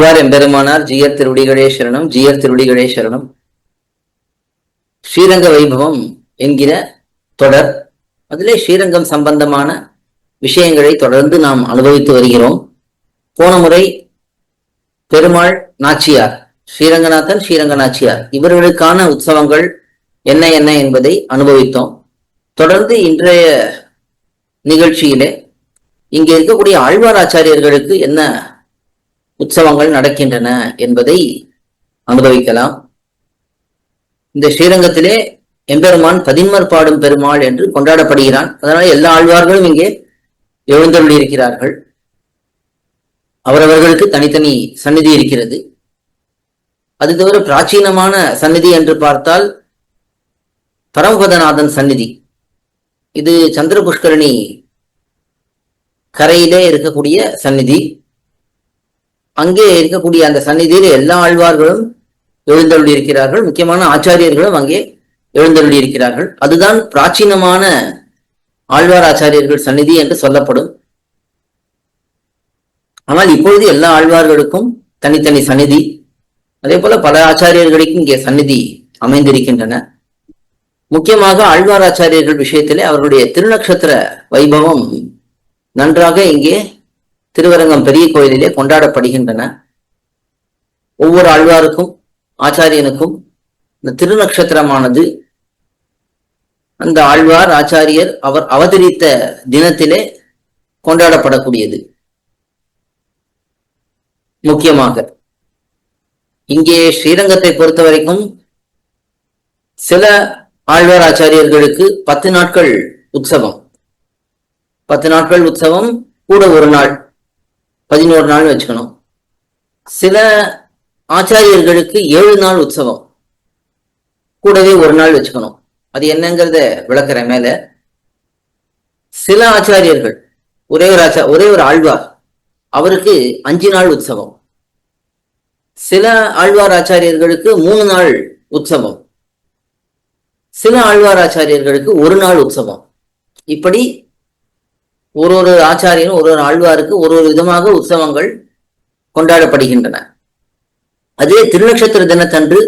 ஆழ்வார் எம்பெருமானார் ஜியர் திருவடிகளே ஜியர் திருவடிகளே ஸ்ரீரங்க வைபவம் என்கிற தொடர். அதிலே ஸ்ரீரங்கம் சம்பந்தமான விஷயங்களை தொடர்ந்து நாம் அனுபவித்து வருகிறோம். போன முறை பெருமாள் நாச்சியார் ஸ்ரீரங்கநாதன் ஸ்ரீரங்க நாச்சியார் இவர்களுக்கான உற்சவங்கள் என்ன என்ன என்பதை அனுபவித்தோம். தொடர்ந்து இன்றைய நிகழ்ச்சியிலே இங்கே இருக்கக்கூடிய ஆழ்வார் ஆச்சாரியர்களுக்கு என்ன உற்சவங்கள் நடக்கின்றன என்பதை அனுபவிக்கலாம். இந்த ஸ்ரீரங்கத்திலே எம்பெருமான் பதின்மர் பாடும் பெருமாள் என்று கொண்டாடப்படுகிறான். அதனால எல்லா ஆழ்வார்களும் இங்கே எழுந்தருளி இருக்கிறார்கள். அவரவர்களுக்கு தனித்தனி சந்நிதி இருக்கிறது. அது தவிர பிராச்சீனமான சந்நிதி என்று பார்த்தால் பரமபதநாதன் சந்நிதி. இது சந்திர புஷ்கரணி கரையிலே இருக்கக்கூடிய சந்நிதி. அங்கே இருக்கக்கூடிய அந்த சந்நிதியில் எல்லா ஆழ்வார்களும் எழுந்தருளி இருக்கிறார்கள் முக்கியமான ஆச்சாரியர்களும் அங்கே எழுந்தருளி இருக்கிறார்கள் அதுதான் பிராச்சீனமான ஆழ்வார் ஆச்சாரியர்கள் சந்நிதி என்று சொல்லப்படும். ஆனால் இப்பொழுது எல்லா ஆழ்வார்களுக்கும் தனித்தனி சந்நிதி. அதே போல பல ஆச்சாரியர்களுக்கும் இங்கே சந்நிதி அமைந்திருக்கின்றன. முக்கியமாக ஆழ்வார் ஆச்சாரியர்கள் விஷயத்திலே அவர்களுடைய திருநக்ஷத்திர வைபவம் நன்றாக இங்கே திருவரங்கம் பெரிய கோயிலிலே கொண்டாடப்படுகின்றன. ஒவ்வொரு ஆழ்வாருக்கும் ஆச்சாரியனுக்கும் இந்த திருநக்ஷத்திரமானது அந்த ஆழ்வார் ஆச்சாரியர் அவர் அவதரித்த தினத்திலே கொண்டாடப்படக்கூடியது. முக்கியமாக இங்கே ஸ்ரீரங்கத்தை பொறுத்த வரைக்கும் சில ஆழ்வார் ஆச்சாரியர்களுக்கு பத்து நாட்கள் உற்சவம். பத்து நாட்கள் உற்சவம் கூட ஒரு நாள். பதினோரு நாள் வச்சுக்கணும். சில ஆச்சாரியர்களுக்கு ஏழு நாள் உற்சவம். கூடவே ஒரு நாள் வச்சுக்கணும். அது என்னங்கிறத விளக்குற மேல. சில ஆச்சாரியர்கள் ஒரே ஒரு ஆச்சா ஒரே ஒரு ஆழ்வார் அவருக்கு அஞ்சு நாள் உற்சவம். சில ஆழ்வார் ஆச்சாரியர்களுக்கு மூணு நாள் உற்சவம். சில ஆழ்வார் ஆச்சாரியர்களுக்கு ஒரு நாள் உற்சவம். இப்படி ஒரு ஒரு ஆச்சாரியனும் ஒரு ஒரு ஆழ்வாருக்கு ஒரு ஒரு விதமாக உற்சவங்கள் கொண்டாடப்படுகின்றன. அதே திருநட்சத்திர தினத்தன்று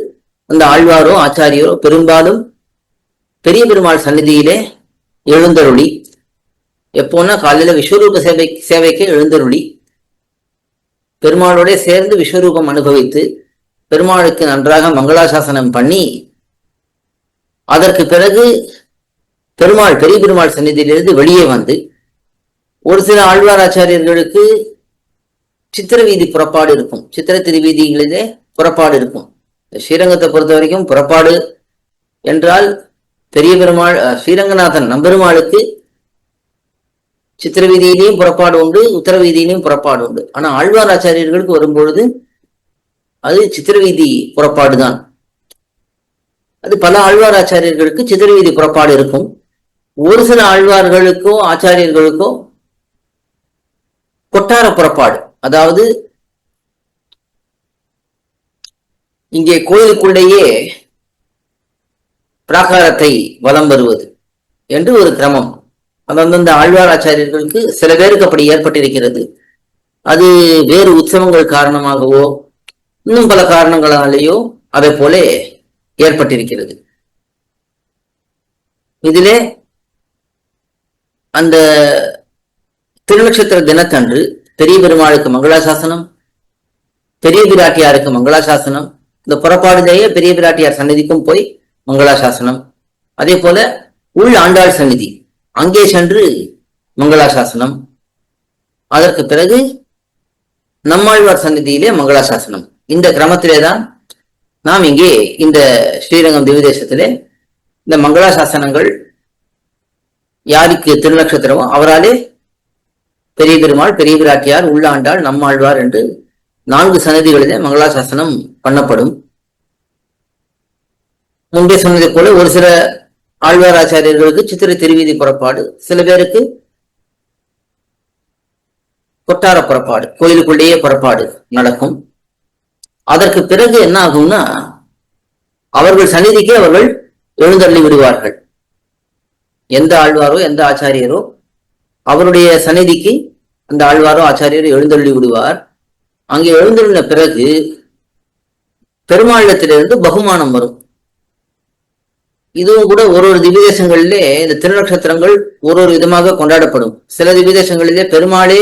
அந்த ஆழ்வாரோ ஆச்சாரியரோ பெரும்பாலும் பெரிய பெருமாள் சந்நிதியிலே எழுந்தருளி எப்போன்னா காலையில விஸ்வரூப சேவை சேவைக்கு எழுந்தருளி பெருமாளோட சேர்ந்து விஸ்வரூபம் அனுபவித்து பெருமாளுக்கு நன்றாக மங்களாசாசனம் பண்ணி அதற்கு பிறகு பெருமாள் பெரிய பெருமாள் சந்நிதியிலிருந்து வெளியே வந்து ஒரு சில ஆழ்வார் ஆச்சாரியர்களுக்கு சித்திர வீதி புறப்பாடு இருக்கும். சித்திர திருவீதிகளிலே புறப்பாடு இருக்கும். ஸ்ரீரங்கத்தை பொறுத்த வரைக்கும் புறப்பாடு என்றால் பெரிய பெருமாள் ஸ்ரீரங்கநாதன் நம்பெருமாளுக்கு சித்திரவீதியிலையும் புறப்பாடு உண்டு உத்தரவீதியிலையும் புறப்பாடு உண்டு. ஆனால் ஆழ்வார் ஆச்சாரியர்களுக்கு வரும்பொழுது அது சித்திர வீதி புறப்பாடு தான். அது பல ஆழ்வார் ஆச்சாரியர்களுக்கு சித்திர வீதி புறப்பாடு இருக்கும். ஒரு சில ஆழ்வார்களுக்கோ ஆச்சாரியர்களுக்கோ கொட்டார புறப்பாடு. அதாவது இங்கே கோயிலுக்குள்ளேயே பிராகாரத்தை வலம் வருவது என்று ஒரு கிரமம். அது அந்தந்த சில பேருக்கு அப்படி ஏற்பட்டிருக்கிறது. அது வேறு உற்சவங்கள் காரணமாகவோ இன்னும் பல காரணங்களாலேயோ அதை போல ஏற்பட்டிருக்கிறது. இதிலே அந்த திருநட்சத்திர தினத்தன்று பெரிய பெருமாளுக்கு மங்களாசாசனம் பெரிய பிராட்டியாருக்கு மங்களாசாசனம் இந்த புறப்பாடுலேயே பெரிய பிராட்டியார் சந்நிதிக்கும் போய் மங்களாசாசனம். அதே போல உள் ஆண்டாள் சந்நிதி அங்கே சென்று மங்களாசாசனம். அதற்கு பிறகு நம்மாழ்வார் சந்நிதியிலே மங்களாசாசனம். இந்த கிரமத்திலே தான் நாம் இங்கே இந்த ஸ்ரீரங்கம் திவ்யதேசத்திலே இந்த மங்களாசாசனங்கள் யாருக்கு திருநக்ஷத்திரமோ அவராலே பெரிய பெருமாள் பெரிய பிராட்டியார் உள்ளாண்டாள் நம்மாழ்வார் என்று நான்கு சன்னதிகளிலே மங்களாசாசனம் பண்ணப்படும். முன்பே சொன்னதை போல ஒரு சில ஆழ்வார் ஆச்சாரியர்களுக்கு சித்திரை திருவீதி புறப்பாடு சில பேருக்கு கொட்டார புறப்பாடு கோயிலுக்குள்ளேயே புறப்பாடு நடக்கும். அதற்கு பிறகு என்ன ஆகும்னா அவர்கள் சந்நிதிக்கு அவர்கள் எழுந்தள்ளி விடுவார்கள். எந்த ஆழ்வாரோ எந்த ஆச்சாரியரோ அவருடைய சந்நிதிக்கு அந்த ஆழ்வாரோ ஆச்சாரியரோ எழுந்தள்ளி விடுவார். அங்கே எழுந்துள்ள பிறகு பெருமாளத்திலிருந்து பகுமானம் வரும். இதுவும் கூட ஒரு ஒரு திவ்யதேசங்களிலே இந்த திருநட்சத்திரங்கள் ஒரு ஒரு விதமாக கொண்டாடப்படும். சில திவ்யதேசங்களிலே பெருமாளே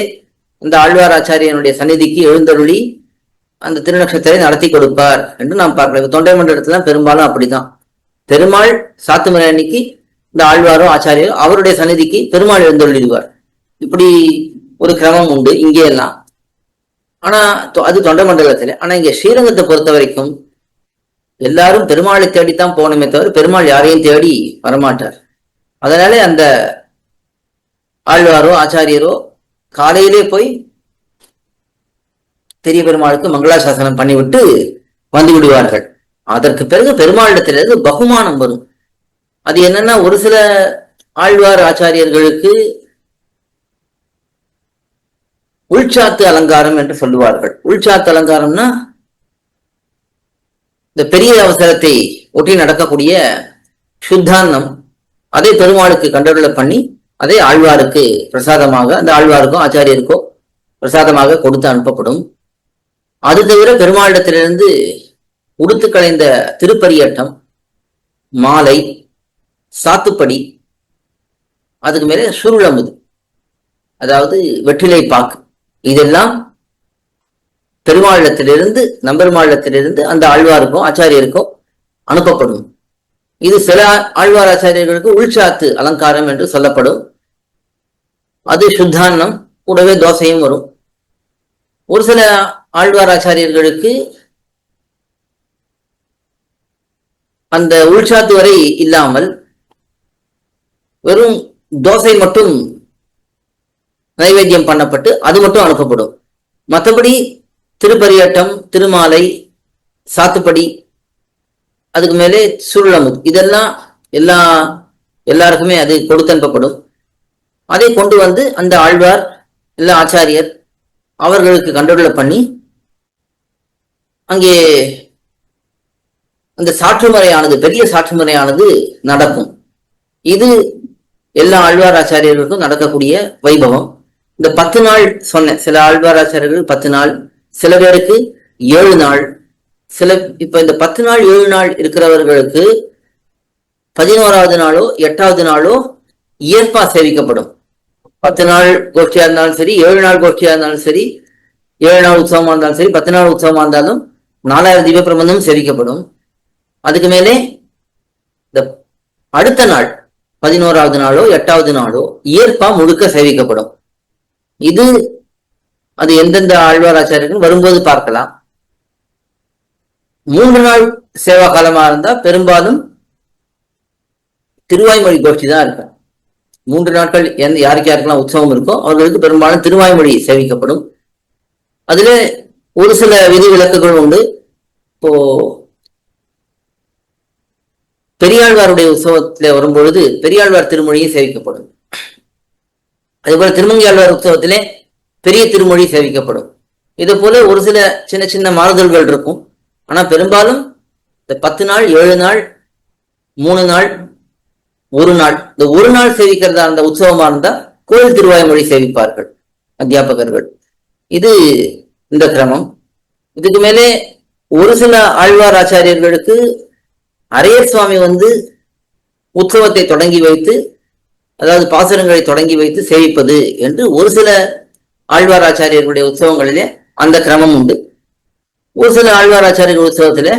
இந்த ஆழ்வார் ஆச்சாரியனுடைய சந்நிதிக்கு எழுந்தருளி அந்த திருநட்சத்திரத்தை நடத்தி கொடுப்பார் என்று நாம் பார்க்கலாம். தொண்டை மண்டலத்துல பெரும்பாலும் அப்படிதான் பெருமாள் சாத்துமலை அன்னைக்கு இந்த ஆழ்வாரோ ஆச்சாரியரோ அவருடைய சந்நிதிக்கு பெருமாள் எழுந்தருளிடுவார். இப்படி ஒரு கிரமம் உண்டு இங்கே எல்லாம். ஆனா தொ- அது தொண்டை மண்டலத்துல. ஆனா இங்க ஸ்ரீரங்கத்தை பொறுத்த வரைக்கும் எல்லாரும் பெருமாளை தேடித்தான் போகணுமே தவிர பெருமாள் யாரையும் தேடி வரமாட்டார். அதனாலே அந்த ஆழ்வாரோ ஆச்சாரியரோ காலையிலே போய் பெரிய பெருமாளுக்கு மங்களாசாசனம் பண்ணிவிட்டு வந்து விடுவார்கள். அதற்கு பிறகு பெருமாளிடத்திலிருந்து பகுமானம் வரும். அது என்னன்னா ஒரு சில ஆழ்வார் ஆச்சாரியர்களுக்கு உள்சாத்து அலங்காரம் என்று சொல்லுவார்கள். உள்சாத்து அலங்காரம்னா இந்த பெரிய அவசரத்தை ஒட்டி நடக்கக்கூடிய சுத்தாந்தம் அதை பெருமாளுக்கு கண்டருளை பண்ணி அதே ஆழ்வாருக்கு பிரசாதமாக அந்த ஆழ்வாருக்கோ ஆச்சாரியருக்கோ பிரசாதமாக கொடுத்து அனுப்பப்படும். அது தவிர பெருமாளிடத்திலிருந்து உடுத்து களைந்த திருப்பரியட்டம் மாலை சாத்துப்படி அதுக்கு மேலே சுருளமுது அதாவது வெற்றிலை பாக்கு. இதெல்லாம் பெருமாளத்திலிருந்து நம்பெருமாளத்திலிருந்து அந்த ஆழ்வாருக்கும் ஆச்சாரியருக்கும் அனுப்பப்படும். இது சில ஆழ்வார் ஆச்சாரியர்களுக்கு உள்சாத்து அலங்காரம் என்று சொல்லப்படும். அது சுத்தான்னம் கூடவே தோசையும் வரும். ஒரு சில ஆழ்வார் ஆச்சாரியர்களுக்கு அந்த உள்சாத்து வரை இல்லாமல் வெறும் தோசை மட்டும் நைவேத்தியம் பண்ணப்பட்டு அது மட்டும் அனுப்பப்படும். மற்றபடி திருப்பரியட்டம் திருமாலை சாத்துப்படி அதுக்கு மேலே சுருளமுது இதெல்லாம் எல்லா எல்லாருக்குமே அது கொடுத்து அனுப்பப்படும் அதை கொண்டு வந்து அந்த ஆழ்வார் எல்லா ஆச்சாரியர் அவர்களுக்கு கண்டுள்ள பண்ணி அங்கே அந்த சாற்றுமுறையானது பெரிய சாற்றுமுறையானது நடக்கும். இது எல்லா ஆழ்வார் ஆச்சாரியர்களுக்கும் நடக்கக்கூடிய வைபவம். இந்த பத்து நாள் சொன்னேன். சில ஆழ்வாராச்சாரர்கள் பத்து நாள் சில பேருக்கு ஏழு நாள். சில இப்ப இந்த பத்து நாள் ஏழு நாள் இருக்கிறவர்களுக்கு பதினோராவது நாளோ எட்டாவது நாளோ இயற்பா சேவிக்கப்படும். பத்து நாள் கோஷ்டியா இருந்தாலும் சரி ஏழு நாள் கோஷ்டியா இருந்தாலும் சரி ஏழு நாள் உற்சவமா இருந்தாலும் சரி பத்து நாள் உற்சவமா இருந்தாலும் நாலாயிரம் தீப பிரபந்தம் சேவிக்கப்படும். அதுக்கு மேலே இந்த அடுத்த நாள் பதினோராவது நாளோ எட்டாவது நாளோ இயற்பா முழுக்க சேவிக்கப்படும். இது அது எந்தெந்த ஆழ்வாராச்சாரியர்கள் வரும்போது பார்க்கலாம். மூன்று நாள் சேவா காலமா இருந்தா பெரும்பாலும் திருவாய்மொழி கோஷ்டி தான் இருக்கும் மூன்று நாட்கள் எந்த யாருக்கு யாருக்கெல்லாம் உற்சவம் இருக்கோ அவர்களுக்கு பெரும்பாலும் திருவாய்மொழி சேவிக்கப்படும். அதுல ஒரு சில விதி விலக்குகள் உண்டு. இப்போ பெரியாழ்வாருடைய உற்சவத்தில் வரும்பொழுது பெரியாழ்வார் திருமொழியும் சேவிக்கப்படும். அதுபோல திருமங்கையாழ்வார் உற்சவத்திலே பெரிய திருமொழி சேவிக்கப்படும். இது போல ஒரு சில சின்ன சின்ன மாறுதல்கள் இருக்கும். ஆனா பெரும்பாலும் இந்த பத்து நாள் ஏழு நாள் மூணு நாள் ஒரு நாள் இந்த ஒரு நாள் சேவிக்கிறதா இருந்த உற்சவமா இருந்தா கோயில் திருவாய்மொழி சேவிப்பார்கள் அத்தியாபகர்கள். இது இந்த கிரமம். இதுக்கு மேலே ஒரு சில ஆழ்வார் ஆச்சாரியர்களுக்கு அரையர் சுவாமி வந்து உற்சவத்தை தொடங்கி வைத்து அதாவது பாசுரங்களை தொடங்கி வைத்து சேவிப்பது என்று ஒரு சில ஆழ்வார் ஆச்சாரியர்களுடைய உற்சவங்களிலே அந்த கிரமம் உண்டு. ஒரு சில ஆழ்வார் உற்சவத்தில்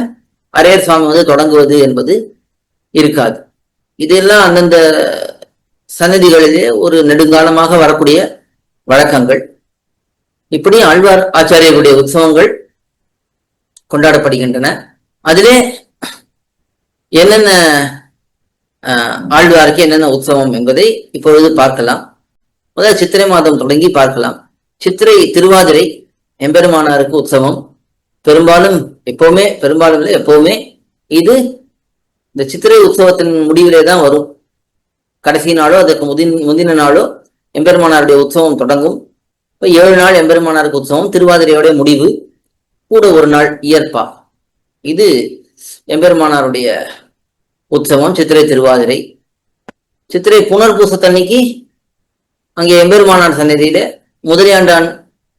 அரையர் சுவாமி வந்து தொடங்குவது என்பது இருக்காது. இதெல்லாம் அந்தந்த சன்னதிகளிலே ஒரு நெடுங்காலமாக வரக்கூடிய வழக்கங்கள். இப்படி ஆழ்வார் ஆச்சாரியர்களுடைய உற்சவங்கள் கொண்டாடப்படுகின்றன. அதிலே என்னென்ன ஆழ்வாருக்கு என்னென்ன உற்சவம் என்பதை இப்பொழுது பார்க்கலாம். முதல் சித்திரை மாதம் தொடங்கி பார்க்கலாம். சித்திரை திருவாதிரை எம்பெருமானாருக்கு உற்சவம். பெரும்பாலும் எப்பவுமே பெரும்பாலும் இல்லை எப்பவுமே இது இந்த சித்திரை உற்சவத்தின் முடிவிலே தான் வரும். கடைசி நாளோ அதுக்கு முதின் முந்தின நாளோ எம்பெருமானாருடைய உற்சவம் தொடங்கும். இப்போ ஏழு நாள் எம்பெருமானாருக்கு உற்சவம் திருவாதிரையோட முடிவு. கூட ஒரு நாள் இயற்பா. இது எம்பெருமானாருடைய உற்சவம் சித்திரை திருவாதிரை. சித்திரை புனர்பூசத்தன்னைக்கு அங்கே எம்பெருமானார் சன்னதியில முதலியாண்டான்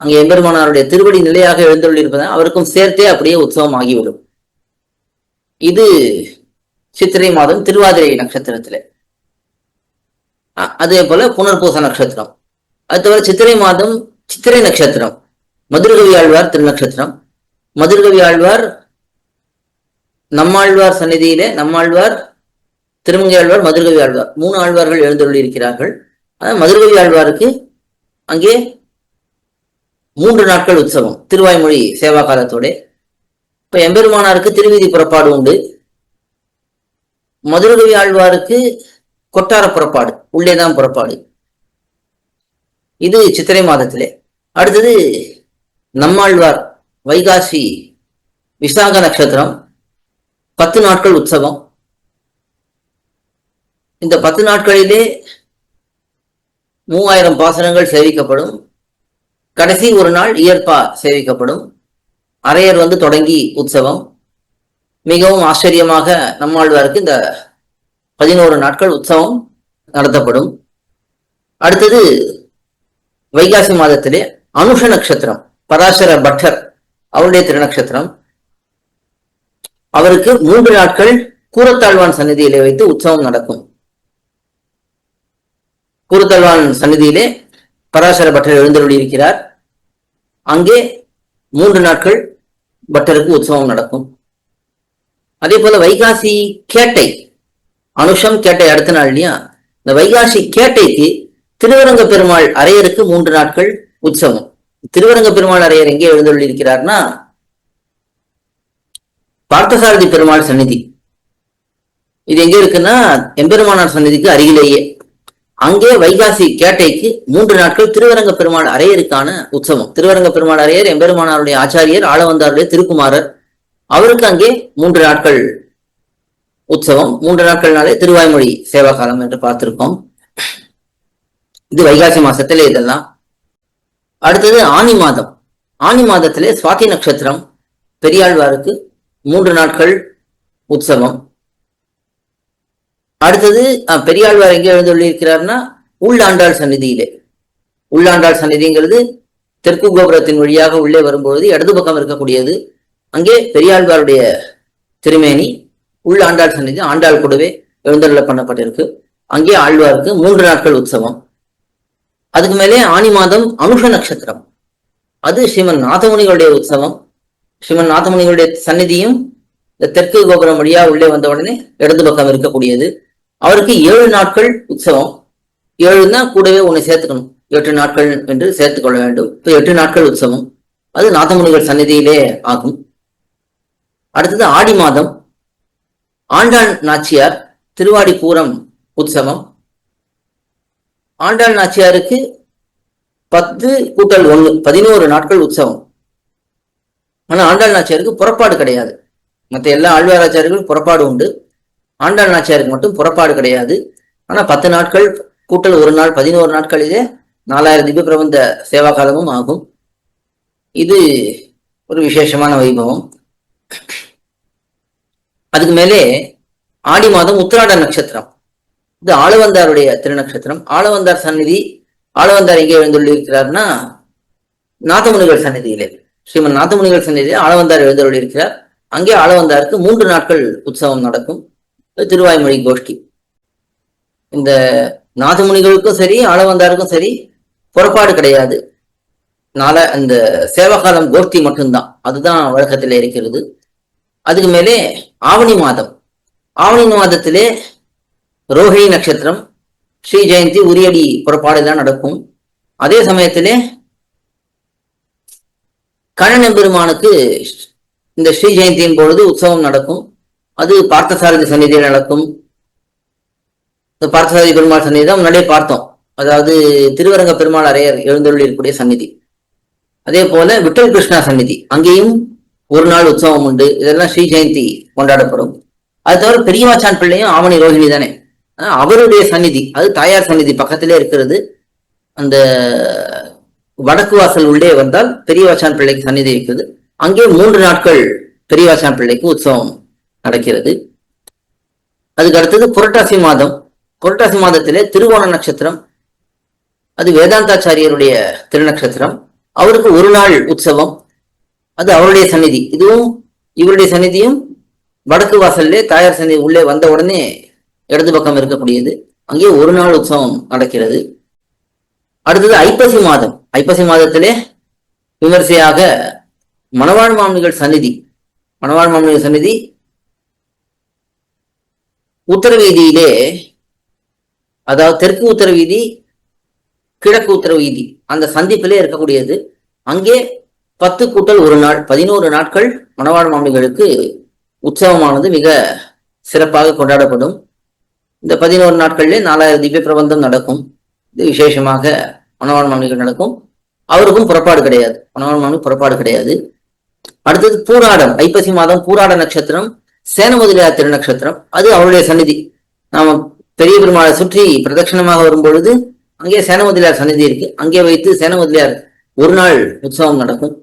அங்கே எம்பெருமானாருடைய திருவடி நிலையாக எழுந்துள்ளிருப்பதால் அவருக்கும் சேர்த்தே அப்படியே உற்சவம் ஆகிவிடும். இது சித்திரை மாதம் திருவாதிரை நட்சத்திரத்தில். அதே போல புனர்பூச நட்சத்திரம். அது தவிர சித்திரை மாதம் சித்திரை நட்சத்திரம். மதுரகவி ஆழ்வார் திருநட்சத்திரம். மதுரகவி ஆழ்வார் நம்மாழ்வார் சந்நிதியிலே நம்மாழ்வார் திருமங்கை ஆழ்வார் மதுரகவி ஆழ்வார் மூணு ஆழ்வார்கள் எழுந்தருளி இருக்கிறார்கள் அதாவது மதுரகவி ஆழ்வாருக்கு அங்கே மூன்று நாட்கள் உற்சவம். திருவாய்மொழி சேவா காலத்தோட இப்ப எம்பெருமானாருக்கு திருவீதி புறப்பாடு உண்டு. மதுரகவி ஆழ்வாருக்கு கொட்டார புறப்பாடு. உள்ளேதான் புறப்பாடு. இது சித்திரை மாதத்திலே. அடுத்தது நம்மாழ்வார் வைகாசி விசாக நட்சத்திரம். பத்து நாட்கள் உற்சவம். இந்த பத்து நாட்களிலே மூவாயிரம் பாசனங்கள் சேவிக்கப்படும். கடைசி ஒரு நாள் இயற்பா சேவிக்கப்படும். அரையர் வந்து தொடங்கி உற்சவம். மிகவும் ஆச்சரியமாக நம்மாழ்வாருக்கு இந்த பதினோரு நாட்கள் உற்சவம் நடத்தப்படும். அடுத்தது வைகாசி மாதத்திலே அனுஷ நட்சத்திரம் பராசர பட்டர் அவருடைய திருநட்சத்திரம். அவருக்கு மூன்று நாட்கள் கூரத்தாழ்வான் சந்நிதியிலே வைத்து உற்சவம் நடக்கும். கூரத்தாழ்வான் சந்நிதியிலே பராசர பட்டர் எழுந்தருளி இருக்கிறார். அங்கே மூன்று நாட்கள் பட்டருக்கு உற்சவம் நடக்கும். அதே போல வைகாசி கேட்டை அனுஷம் கேட்டை அடுத்த நாள் இல்லையா? இந்த வைகாசி கேட்டைக்கு திருவரங்க பெருமாள் அரையருக்கு மூன்று நாட்கள் உற்சவம். திருவரங்க பெருமாள் அரையர் எங்கே எழுந்தருளி இருக்கிறார்னா பார்த்தசாரதி பெருமாள் சந்நிதி. இது எங்க இருக்குன்னா எம்பெருமானார் சந்நிதிக்கு அருகிலேயே. அங்கே வைகாசி கேட்டைக்கு மூன்று நாட்கள் திருவரங்க பெருமாள் அரையருக்கான உற்சவம். திருவரங்க பெருமாள் அரையர் எம்பெருமானாருடைய ஆச்சாரியர் ஆளவந்தாருடைய திருக்குமாரர். அவருக்கு அங்கே மூன்று நாட்கள் உற்சவம். மூன்று நாட்கள்னாலே திருவாய்மொழி சேவா காலம் என்று பார்த்திருக்கோம். இது வைகாசி மாசத்திலே இதெல்லாம். அடுத்தது ஆனி மாதம். ஆனி மாதத்திலே சுவாதி நட்சத்திரம் பெரியாழ்வாருக்கு மூன்று நாட்கள் உற்சவம். அடுத்தது பெரியாழ்வார் எங்கே எழுந்துள்ளிருக்கிறார்னா உள்ளாண்டாள் சந்நிதியிலே. உள்ளாண்டாள் சந்நிதிங்கிறது தெற்கு கோபுரத்தின் வழியாக உள்ளே வரும்பொழுது இடது பக்கம் இருக்கக்கூடியது. அங்கே பெரியாழ்வாருடைய திருமேனி உள்ளாண்டாள் சந்நிதி ஆண்டாள் கூடவே எழுந்தருள பண்ணப்பட்டிருக்கு. அங்கே ஆழ்வாருக்கு மூன்று நாட்கள் உற்சவம். அதுக்கு மேலே ஆனி மாதம் அனுஷ நட்சத்திரம். அது ஸ்ரீமன் நாதமுனிகளுடைய உற்சவம். ஸ்ரீமன் நாதமுனிகளுடைய சந்நிதியும் இந்த தெற்கு கோபுரம் வழியா உள்ளே வந்த உடனே இடது பக்கம் இருக்கக்கூடியது. அவருக்கு ஏழு நாட்கள் உற்சவம். ஏழுன்னா கூடவே ஒன்று சேர்த்துக்கணும். எட்டு நாட்கள் என்று சேர்த்துக்கொள்ள வேண்டும். இப்ப எட்டு நாட்கள் உற்சவம். அது நாதமுனிகள் சந்நிதியிலே ஆகும். அடுத்தது ஆடி மாதம். ஆண்டாள் நாச்சியார் திருவாடி பூரம் உற்சவம். ஆண்டாள் நாச்சியாருக்கு பத்து கூட்டல் ஒன்று பதினோரு நாட்கள் உற்சவம். ஆனால் ஆண்டாள் நாச்சியாருக்கு புறப்பாடு கிடையாது. மற்ற எல்லா ஆழ்வாராச்சாரியர்களும் புறப்பாடு உண்டு. ஆண்டாள் நாச்சியாருக்கு மட்டும் புறப்பாடு கிடையாது. ஆனால் பத்து நாட்கள் கூட்டல் ஒரு நாள் பதினோரு நாட்களிலே நாலாயிரம் திவ்ய பிரபந்த சேவா காலமும் ஆகும். இது ஒரு விசேஷமான வைபவம். அதுக்கு மேலே ஆடி மாதம் உத்திராட நட்சத்திரம். இது ஆளவந்தாருடைய திருநட்சத்திரம். ஆளவந்தார் சந்நிதி ஆளவந்தார் எங்கே எழுந்துள்ளிருக்கிறார்னா நாதமுனிகள் சந்நிதியிலே. ஸ்ரீமன் நாதமுனிகள் சந்நிதியிலே ஆளவந்தார் எழுந்துள்ளிருக்கிறார் அங்கே ஆளவந்தாருக்கு மூன்று நாட்கள் உற்சவம் நடக்கும். திருவாய்மொழி கோஷ்டி. இந்த நாதமுனிகளுக்கும் சரி ஆளவந்தாருக்கும் சரி புறப்பாடு கிடையாது. நால அந்த சேவகாலம் கோஷ்டி மட்டும்தான். அதுதான் வழக்கத்தில் இருக்கிறது. அதுக்கு மேலே ஆவணி மாதம். ஆவணி மாதத்திலே ரோஹிணி நட்சத்திரம் ஸ்ரீ ஜெயந்தி உரியடி புறப்பாடு தான் நடக்கும். அதே சமயத்திலே கண்ணன் பெருமானுக்கு இந்த ஸ்ரீ ஜெயந்தியின் பொழுது உற்சவம் நடக்கும். அது பார்த்தசாரதி சந்நிதியில் நடக்கும். இந்த பார்த்தசாரதி பெருமாள் சந்நிதி தான் முன்னாடியே பார்த்தோம். அதாவது திருவரங்க பெருமாள் அரையர் எழுந்தருளி இருக்கக்கூடிய சந்நிதி. அதே போல விட்டல் கிருஷ்ணா சந்நிதி. அங்கேயும் ஒரு நாள் உற்சவம் உண்டு. இதெல்லாம் ஸ்ரீ ஜெயந்தி கொண்டாடப்படும். அது தவிர பெரியவாச்சான் பிள்ளையும் ஆவணி ரோஹிணி தானே. அவருடைய சந்நிதி அது தாயார் சந்நிதி பக்கத்திலே இருக்கிறது. அந்த வடக்கு வாசல் உள்ளே வந்தால் பெரியவாச்சான் பிள்ளைக்கு சந்நிதி இருக்குது. அங்கே மூன்று நாட்கள் பெரியவாச்சான் பிள்ளைக்கு உற்சவம் நடக்கிறது. அதுக்கு அடுத்தது புரட்டாசி மாதம். புரட்டாசி மாதத்திலே திருவோண நட்சத்திரம் அது வேதாந்தாச்சாரியருடைய திருநட்சத்திரம். அவருக்கு ஒரு நாள் உற்சவம். அது அவருடைய சந்நிதி. இதுவும் இவருடைய சந்நிதியும் வடக்கு வாசல்லே தாயார் சந்நிதி உள்ளே வந்த உடனே இடது பக்கம் இருக்கக்கூடியது. அங்கே ஒரு நாள் உற்சவம் நடக்கிறது. அடுத்தது ஐப்பசி மாதம். ஐப்பசி மாதத்திலே விமர்சையாக மணவாழ் மாமனிகள் சந்நிதி மணவாழ் மாமனிகள் சந்நிதி உத்தரவீதியிலே அதாவது தெற்கு உத்தரவீதி கிழக்கு உத்தர வீதி அந்த சந்திப்பிலே இருக்கக்கூடியது. அங்கே பத்து கூட்டல் ஒரு நாள் பதினோரு நாட்கள் மணவாழ் மாமனிகளுக்கு உற்சவமானது மிக சிறப்பாக கொண்டாடப்படும். இந்த பதினோரு நாட்களிலே நாலாயிரம் திவ்ய பிரபந்தம் நடக்கும். இது விசேஷமாக மணவாழ் மாமனிகள் நடக்கும். அவருக்கும் புறப்பாடு கிடையாது. மணவாழ் மாமனிக்கு புறப்பாடு கிடையாது. அடுத்தது பூராடம். ஐப்பசி மாதம் பூராட நட்சத்திரம் சேன முதலியார் திருநட்சத்திரம் அது அவருடைய சன்னிதி நாம பெரிய பெருமாளை சுற்றி பிரதட்சிணமாக வரும்பொழுது அங்கே சேனமுதலியார் சன்னிதி இருக்கு. அங்கே வைத்து சேனமுதலியார் ஒரு நாள் உற்சவம் நடக்கும்.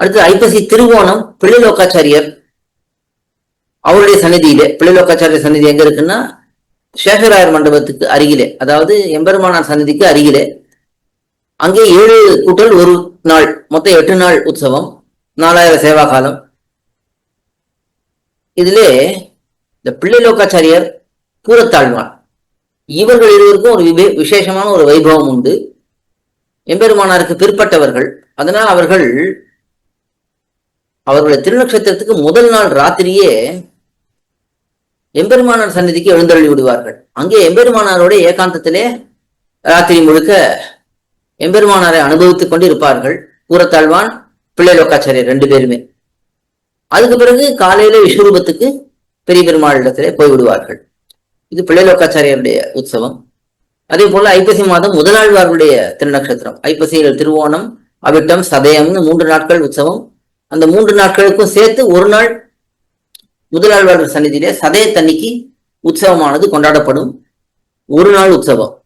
அடுத்து ஐப்பசி திருவோணம் பிள்ளைலோக்காச்சாரியர். அவருடைய சன்னிதியிலே பிள்ளைலோக்காச்சாரியர் சன்னிதி எங்க இருக்குன்னா சேகராயர் மண்டபத்துக்கு அருகிலே அதாவது எம்பெருமானார் சன்னிதிக்கு அருகிலே. அங்கே ஏழு கூட்டல் ஒரு நாள் மொத்தம் எட்டு நாள் உற்சவம் நாலாயிரம் சேவா காலம். இதிலே இந்த பிள்ளைலோக்காச்சாரியர் பூரத்தாழ்வான் இவர்கள் இருவருக்கும் ஒரு விபே விசேஷமான ஒரு வைபவம் உண்டு. எம்பெருமானாருக்கு பிற்பட்டவர்கள். அதனால் அவர்கள் அவர்களுடைய திருநக்ஷத்திரத்துக்கு முதல் நாள் ராத்திரியே எம்பெருமானார் சந்நிதிக்கு எழுந்தருளி விடுவார்கள் அங்கே எம்பெருமானாரோட ஏகாந்தத்திலே ராத்திரி முழுக்க எம்பெருமானாரை அனுபவித்துக் கொண்டு இருப்பார்கள் கூறத்தாழ்வான் பிள்ளை லோக்காச்சாரியர் ரெண்டு பேருமே. அதுக்கு பிறகு காலையில விஸ்வரூபத்துக்கு பெரிய பெருமாள் இடத்துல போய்விடுவார்கள். இது பிள்ளை லோக்காச்சாரியருடைய உற்சவம். அதே போல ஐப்பசி மாதம் முதலாழ்வார்களுடைய திருநக்ஷத்திரம். ஐப்பசியில் திருவோணம் அவிட்டம் சதயம்னு மூன்று நாட்கள் உற்சவம். அந்த மூன்று நாட்களுக்கும் சேர்த்து ஒரு நாள் முதலாழ்வார்கள் சன்னிதியிலே சதய தண்ணிக்கு உற்சவமானது கொண்டாடப்படும். ஒரு நாள் உற்சவம்.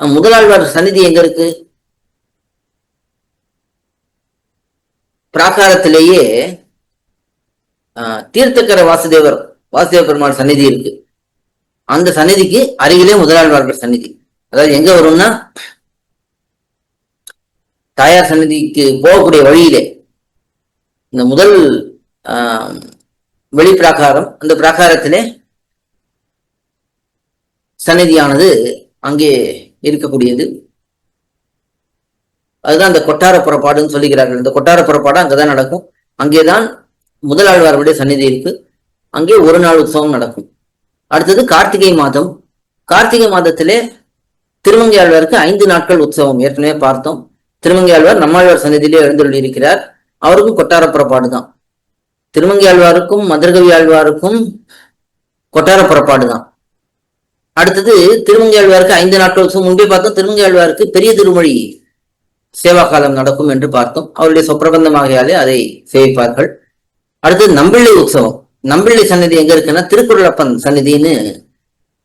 முதலாழ்வார் சந்நிதி எங்க இருக்கு? பிராகாரத்திலேயே ஆஹ், தீர்த்தக்கர வாசுதேவர் வாசுதேவ பெருமாள் சந்நிதி இருக்கு. அந்த சந்நிதிக்கு அருகிலே முதலாழ்வார்கள் சந்நிதி. அதாவது எங்க வரும்னா தாயார் சந்நிதிக்கு போகக்கூடிய வழியிலே இந்த முதல் ஆஹ், வெளி பிராகாரம் அந்த பிராகாரத்திலே சந்நிதியானது அங்கே இருக்கக்கூடியது. அதுதான் அந்த கொட்டார புறப்பாடுன்னு சொல்லுகிறார்கள் இந்த கொட்டார புறப்பாடு அங்கதான் நடக்கும். அங்கேதான் முதலாழ்வாருடைய சந்நிதி இருக்கு. அங்கே ஒரு நாள் உற்சவம் நடக்கும். அடுத்தது கார்த்திகை மாதம். கார்த்திகை மாதத்திலே திருமங்கையாழ்வாருக்கு ஐந்து நாட்கள் உற்சவம். ஏற்கனவே பார்த்தோம். திருமங்கையாழ்வார் நம்மாழ்வார் சந்நிதியிலே எழுந்தருளி இருக்கிறார் அவருக்கும் கொட்டார புறப்பாடு தான். திருமங்கையாழ்வாருக்கும் மதுரகவி ஆழ்வாருக்கும் கொட்டார புறப்பாடு தான். அடுத்தது திருமங்கையாழ்வாருக்கு ஐந்து நாட்கள் முன்பே பார்த்தோம் திருமங்கையாழ்வாருக்கு பெரிய திருமொழி சேவா காலம் நடக்கும் என்று பார்த்தோம். அவருடைய சொப்பிரபந்தமாகையாலே அதை சேவிப்பார்கள் அடுத்தது நம்பிள்ளை உற்சவம். நம்பிள்ளை சந்நிதி எங்க இருக்குன்னா திருக்குறளப்பன் சந்நிதின்னு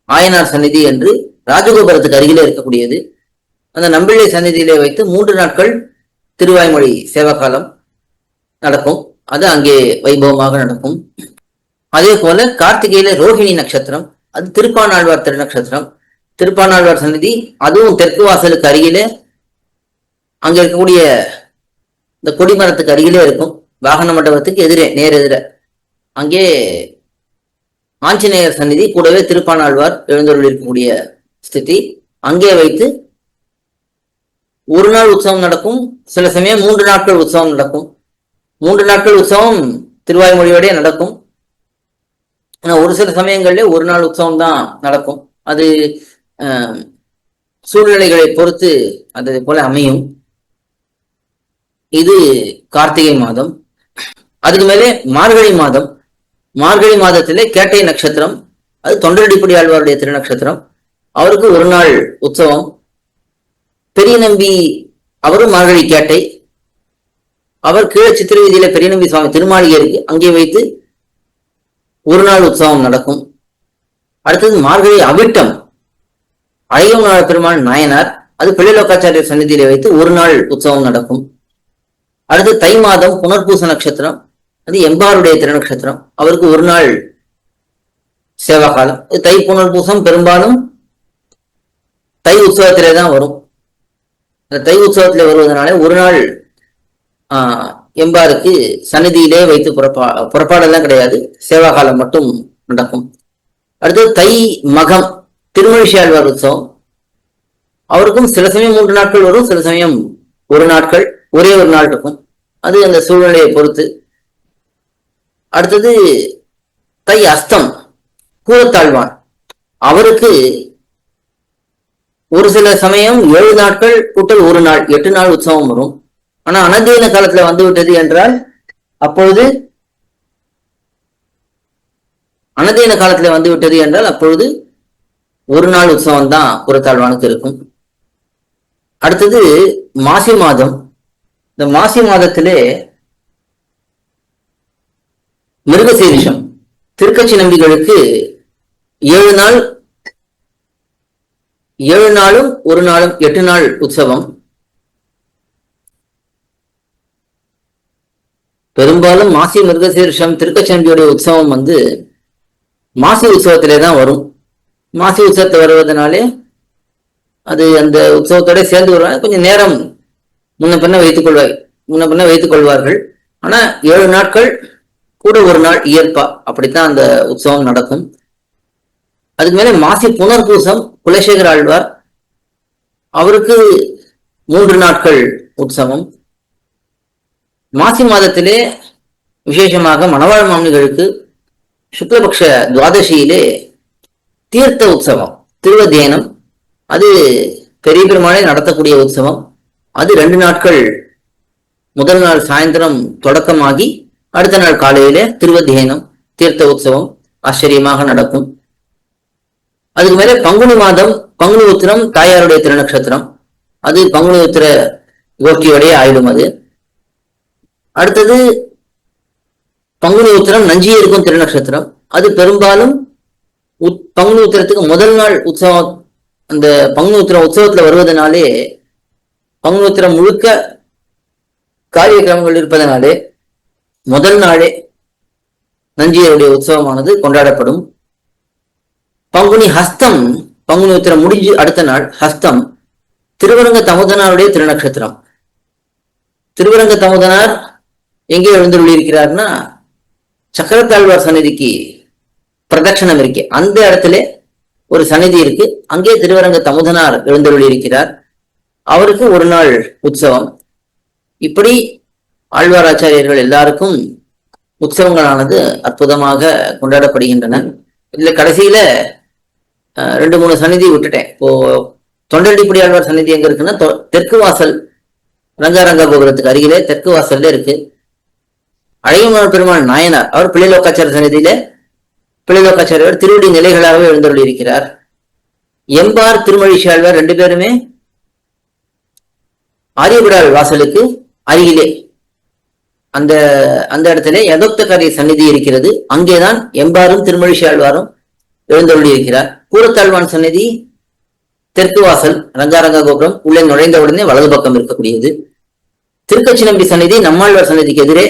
ஆயனார் சந்நிதி என்று ராஜகோபுரத்துக்கு அருகிலே இருக்கக்கூடியது. அந்த நம்பிள்ளை சந்நிதியிலே வைத்து மூன்று நாட்கள் திருவாய்மொழி சேவா காலம் நடக்கும். அது அங்கே வைபவமாக நடக்கும். அதே போல கார்த்திகையில ரோஹிணி நட்சத்திரம். அது திருப்பானாழ்வார் திருநக்ஷத்திரம். திருப்பானாழ்வார் சந்நிதி அதுவும் தெற்கு வாசலுக்கு அருகிலே அங்க இருக்கக்கூடிய இந்த கொடிமரத்துக்கு அருகிலே இருக்கும். வாகன மண்டபத்துக்கு எதிரே நேர் எதிர. அங்கே ஆஞ்சநேயர் சந்நிதி கூடவே திருப்பானாழ்வார் எழுந்தருள் இருக்கக்கூடிய ஸ்திதி. அங்கே வைத்து ஒரு நாள் உற்சவம் நடக்கும் சில சமயம் மூன்று நாட்கள் உற்சவம் நடக்கும். மூன்று நாட்கள் உற்சவம் திருவாய்மொழியோடய நடக்கும். ஆனா ஒரு சில சமயங்கள்ல ஒரு நாள் உற்சவம் தான் நடக்கும். அது சூழ்நிலைகளை பொறுத்து அது போல அமையும். இது கார்த்திகை மாதம். அதுக்கு மேலே மார்கழி மாதம். மார்கழி மாதத்திலே கேட்டை நட்சத்திரம் அது தொண்டரடிப்படி ஆழ்வாருடைய திருநட்சத்திரம். அவருக்கு ஒரு நாள் உற்சவம். பெரிய நம்பி அவரும் மார்கழி கேட்டை. அவர் கீழே சித்திரவீதியில பெரிய நம்பி சுவாமி திருமாளிகை இருக்கு அங்கே வைத்து ஒரு நாள் உற்சவம் நடக்கும். அடுத்தது மார்கழி அவிட்டம். அழகிய பெருமாள் நாயனார் அது பிள்ளைலோக்காச்சாரியர் சந்நிதியில வைத்து ஒரு நாள் உற்சவம் நடக்கும். அடுத்து தை மாதம் புனர்பூச நட்சத்திரம் அது எம்பாருடைய திருநட்சத்திரம். அவருக்கு ஒரு நாள் சேவா காலம் இது தை புனர்பூசம் பெரும்பாலும் தை உற்சவத்திலே தான் வரும். அந்த தை உற்சவத்தில் வருவதனால ஒரு நாள் ஆஹ், எம்பாருக்கு சன்னதியிலே வைத்து புறப்பா புறப்பாடெல்லாம் கிடையாது. சேவாகாலம் மட்டும் நடக்கும். அடுத்தது தை மகம் திருமழிஷியாழ்வார் உற்சவம். அவருக்கும் சில சமயம் மூன்று நாட்கள் வரும் சில சமயம் ஒரு நாட்கள் ஒரே ஒரு நாள் இருக்கும். அது அந்த சூழ்நிலையை பொறுத்து. அடுத்தது தை அஸ்தம் கூறத்தாழ்வான் அவருக்கு ஒரு சில சமயம் ஏழு நாட்கள் கூட்டல் ஒரு நாள் எட்டு நாள் உற்சவம் வரும். ஆனா அனந்தீன காலத்துல வந்து விட்டது என்றால் அப்பொழுது அனதீன காலத்துல வந்து விட்டது என்றால் அப்பொழுது ஒரு நாள் உற்சவம் தான் புறத்தாழ்வானுக்கு இருக்கும். அடுத்தது மாசி மாதம். இந்த மாசி மாதத்திலே மிருகசீரிஷம். திருக்கட்சி நம்பிகளுக்கு ஏழு நாள் ஏழு நாளும் ஒரு நாளும் எட்டு நாள் உற்சவம். பெரும்பாலும் மாசி மிருகசீரிஷம் திருக்கச்சம்பியுடைய உற்சவம் வந்து மாசி உற்சவத்திலே தான் வரும். மாசி உற்சவத்தை வருவதனாலே அது அந்த உற்சவத்தோட சேர்ந்து வருவாங்க. கொஞ்சம் நேரம் முன்ன பின்ன வைத்துக் கொள்வார் முன்ன பின்ன வைத்துக் கொள்வார்கள். ஆனா ஏழு நாட்கள் கூட ஒரு நாள் இயற்பா. அப்படித்தான் அந்த உற்சவம் நடக்கும். அதுக்கு மேலே மாசி புனர்பூசம் குலசேகர் ஆழ்வார். அவருக்கு மூன்று நாட்கள் உற்சவம். மாசி மாதத்திலே விசேஷமாக மணவாழ் மாமனிகளுக்கு சுக்லபக்ஷ துவாதசியிலே தீர்த்த உற்சவம் திருவத்தியனம். அது பெரிய பெருமாளே நடத்தக்கூடிய உற்சவம். அது ரெண்டு நாட்கள் முதல் நாள் சாயந்தரம் தொடக்கமாகி அடுத்த நாள் காலையிலே திருவத்தியனம் தீர்த்த உற்சவம் ஆச்சரியமாக நடக்கும். அதுக்கு மேலே பங்குனி மாதம் பங்குனி உத்திரம் தாயாருடைய திருநக்ஷத்திரம். அது பங்குனி உத்திர கோஷ்டியோடைய ஆயிடும் அது. அடுத்தது பங்குனி உத்திரம் நஞ்சியே இருக்கும் திருநக்ஷத்திரம். அது பெரும்பாலும் உத்- பங்குனி உத்திரத்துக்கு முதல் நாள் உற்சவம் அந்த பங்குனி உத்திரம் உற்சவத்துல வருவதனாலே பங்குனி உத்திரம் முழுக்க காரியக்கிரமங்கள் இருப்பதனாலே முதல் நாளே நஞ்சியருடைய உற்சவமானது கொண்டாடப்படும். பங்குனி ஹஸ்தம் பங்குனி உத்திரம் முடிஞ்சு அடுத்த நாள் ஹஸ்தம். திருவரங்க தமுதனாருடைய திருநக்ஷத்திரம். திருவரங்க தமுதனார் எங்கே எழுந்தருளி இருக்கிறார்னா சக்கரத்தாழ்வார் சந்நிதிக்கு பிரதட்சணம் இருக்கு. அந்த இடத்துல ஒரு சந்நிதி இருக்கு. அங்கே திருவரங்க தமுதனார் எழுந்தருளி இருக்கிறார் அவருக்கு ஒரு நாள் உற்சவம். இப்படி ஆழ்வாராச்சாரியர்கள் எல்லாருக்கும் உற்சவங்களானது அற்புதமாக கொண்டாடப்படுகின்றன. இதுல கடைசியில ரெண்டு மூணு சந்நிதி விட்டுட்டேன். இப்போ தொண்டடிப்படி ஆழ்வார் சந்நிதி எங்க இருக்குன்னா தொ- தெற்கு வாசல் ரங்காரங்கா கோபுரத்துக்கு அருகிலே தெற்கு வாசல்ல இருக்கு. அழகியமான் பெருமாள் நாயனார் அவர் பிள்ளைலோக்காச்சார சந்நிதியில பிள்ளைலோக்காச்சாரியர் திருவடி நிலைகளாகவே எழுந்தருளி இருக்கிறார் எம்பார் திருமழிசாழ்வார் ரெண்டு பேருமே ஆரியபுடால் வாசலுக்கு அருகிலே அந்த அந்த இடத்துல யதோக்தகாரிய சந்நிதி இருக்கிறது. அங்கேதான் எம்பாரும் திருமழிசாழ்வாரும் எழுந்தருளி இருக்கிறார் கூரத்தாழ்வான் சந்நிதி தெற்கு வாசல் ரங்காரங்க கோபுரம் உள்ளே நுழைந்த உடனே வலது பக்கம் இருக்கக்கூடியது. திருக்கச்சி நம்பி சந்நிதி நம்மாழ்வார் சந்நிதிக்கு எதிரே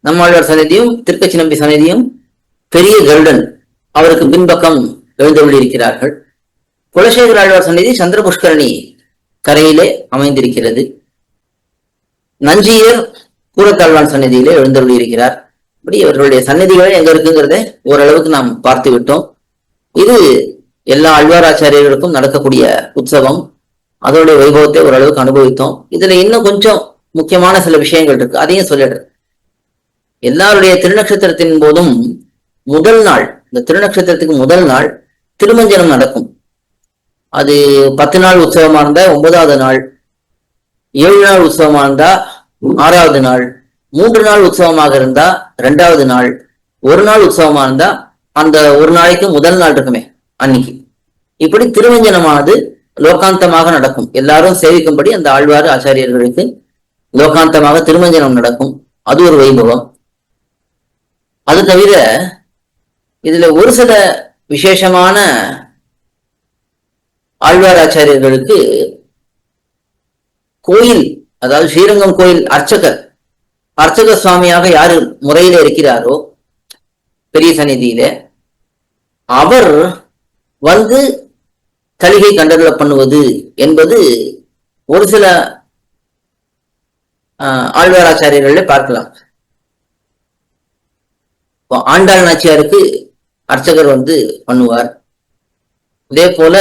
நம்மாழ்வார் சன்னதியும் திருக்கச்சி நம்பி சந்நிதியும் பெரிய கருடன் அவருக்கு பின்பக்கம் எழுந்து இருக்கிறார்கள் குலசேகர ஆழ்வார் சந்நிதி சந்திர புஷ்கரணி கரையிலே அமைந்திருக்கிறது. நஞ்சியர் கூரத்தாழ்வான் சந்நிதியிலே எழுந்தருளி இருக்கிறார் இப்படி இவர்களுடைய சந்நிதிகள் எங்க இருக்குங்கிறத ஓரளவுக்கு நாம் பார்த்து விட்டோம் இது எல்லா அழ்வாராச்சாரியர்களுக்கும் நடக்கக்கூடிய உற்சவம். அதோடைய வைபவத்தை ஓரளவுக்கு அனுபவித்தோம். இதுல இன்னும் கொஞ்சம் முக்கியமான சில விஷயங்கள் இருக்கு. அதையும் சொல்லிடுறேன். எல்லாருடைய திருநக்ஷத்திரத்தின் போதும் முதல் நாள் இந்த திருநக்ஷத்திரத்துக்கு முதல் நாள் திருமஞ்சனம் நடக்கும். அது பத்து நாள் உற்சவமா இருந்தா ஒன்பதாவது நாள் ஏழு நாள் உற்சவமா இருந்தா ஆறாவது நாள் மூன்று நாள் உற்சவமாக இருந்தா ரெண்டாவது நாள் ஒரு நாள் உற்சவமா இருந்தா அந்த ஒரு நாளைக்கு முதல் நாள் இருக்குமே அன்னைக்கு. இப்படி திருவஞ்சனமானது லோகாந்தமாக நடக்கும். எல்லாரும் சேவிக்கும்படி அந்த ஆழ்வார் ஆச்சாரியர்களுக்கு லோகாந்தமாக திருமஞ்சனம் நடக்கும். அது ஒரு வைபவம். அது தவிர இதுல ஒரு சில விசேஷமான ஆழ்வாராச்சாரியர்களுக்கு கோயில் அதாவது ஸ்ரீரங்கம் கோயில் அர்ச்சகர் அர்ச்சக சுவாமியாக யாரு முறையில இருக்கிறாரோ பெரிய சந்நிதியில அவர் வந்து தலிகை கண்டறில பண்ணுவது என்பது ஒரு சில ஆஹ், ஆழ்வாராச்சாரியர்களே பார்க்கலாம். ஆண்டாள் நாச்சியாருக்கு அர்ச்சகர் வந்து பண்ணுவார். இதே போல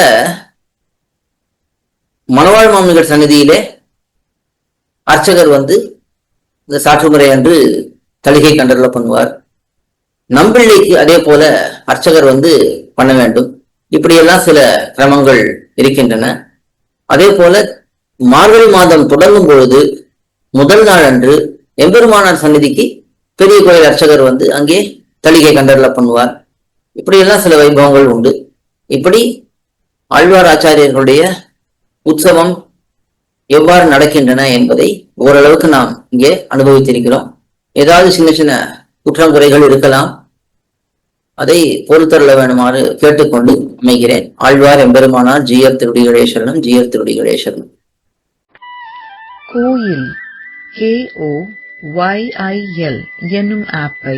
மணவாழ் மாமனிகள் சன்னதியிலே அர்ச்சகர் வந்து இந்த சாற்றுமுறை அன்று தலிகை கண்டரில் பண்ணுவார். நம்பிள்ளைக்கு அதே போல அர்ச்சகர் வந்து பண்ண வேண்டும். இப்படியெல்லாம் சில கிரமங்கள் இருக்கின்றன. அதே போல மார்கழி மாதம் தொடங்கும் பொழுது முதல் நாள் அன்று எம்பெருமானார் சன்னதிக்கு பெரிய கோயில் அர்ச்சகர் வந்து அங்கே தளிகை கண்டரில் பண்ணுவார். இப்படியெல்லாம் சில வைபவங்கள் உண்டு. இப்படி ஆழ்வார் ஆச்சாரியர்களுடைய உற்சவம் எவ்வாறு நடக்கின்றன என்பதை ஓரளவுக்கு நாம் இங்கே அனுபவித்திருக்கிறோம். ஏதாவது சின்ன சின்ன குற்றம் குறைகள் இருக்கலாம். அதை பொறுத்தருள வேணுமாறு கேட்டுக்கொண்டு அமைகிறேன். ஆழ்வார் எம்பெருமானார் ஜீயர் திருடிகளேஸ்வரனும் ஜீயர் திருடிகளேஸ்வரனும். கோயில் KO YIL என்னும் ஆப்பை